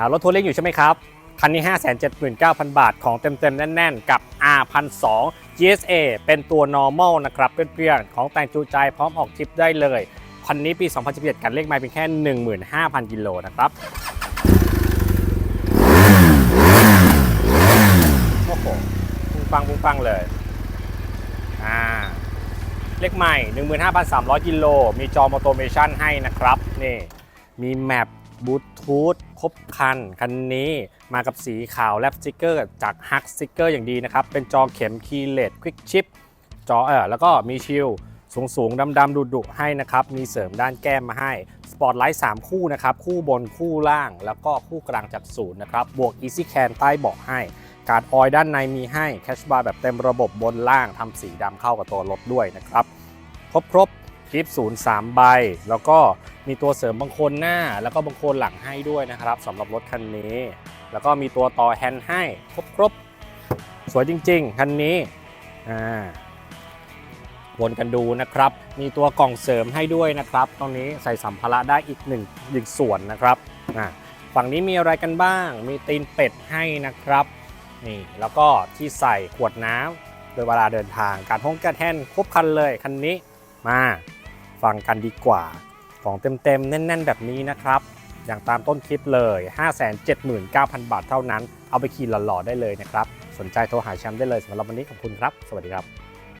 ารถทัวริงอยู่ใช่ไหมครับ คันนี้ 579,000 บาทของเต็มๆ แน่นๆ กับ R1002 GSA เป็นตัว normal นะครับเพื่อนๆของแต่งจูใจพร้อมออกทริปได้เลย คันนี้ปี 2017 กันเลขไมล์เป็นแค่ 15,000 กิโลนะครับโอ้โหปุ้งปังปุ้งปังเลย อ่า เลขใหม่ 15,300 กิโล มีจอมอโตเมชันให้นะครับ นี่ มีแมปบลูทูธ ครบคัน คันนี้มากับสีขาวแลปสติกเกอร์จากฮักสติกเกอร์อย่างดีนะครับ เป็นจอเข็มคีเลสควิกชิปจอเออแล้วก็มีชิลสูงสูงดำดำดุดุๆให้นะครับ มีเสริมด้านแก้มมาให้สปอตไลท์3คู่นะครับ คู่บนคู่ล่าง แล้วก็คู่กลางจากศูนย์นะครับ บวก Easy Can ใต้เบาะให้ การออยด้านในมีให้แคชบาร์แบบเต็มระบบบนล่างทำสีดำเข้ากับตัวรถด้วยนะครับ ครบครบ คลิปศูนย์สามใบ แล้วก็มีตัวเสริมบางคนหน้า แล้วก็บางคนหลังให้ด้วยนะครับสำหรับรถคันนี้ แล้วก็มีตัวต่อแฮนด์ให้ครบครบสวยจริง ๆ คันนี้อ่าวนกันดูนะครับ มีตัวกล่องเสริมให้ด้วยนะครับ ตรงนี้ใส่สัมภาระได้อีกหนึ่งหนึ่งส่วนนะครับอ่าฝั่งนี้มีอะไรกันบ้าง มีตีนเป็ดให้นะครับนี่แล้วก็ที่ใส่ขวดน้ำโดยเวลาเดินทางการห้องกระแทนครบคันเลยคันนี้มา ฟังกันดีกว่า ของเต็มๆ แน่น ๆ แบบนี้นะครับ อย่างตามต้นคลิปเลย 579,000 บาทเท่านั้น เอาไปขี่หล่อๆ ได้เลยนะครับ สนใจโทรหาแชมป์ได้เลยสำหรับวันนี้ขอบคุณครับ สวัสดีครับ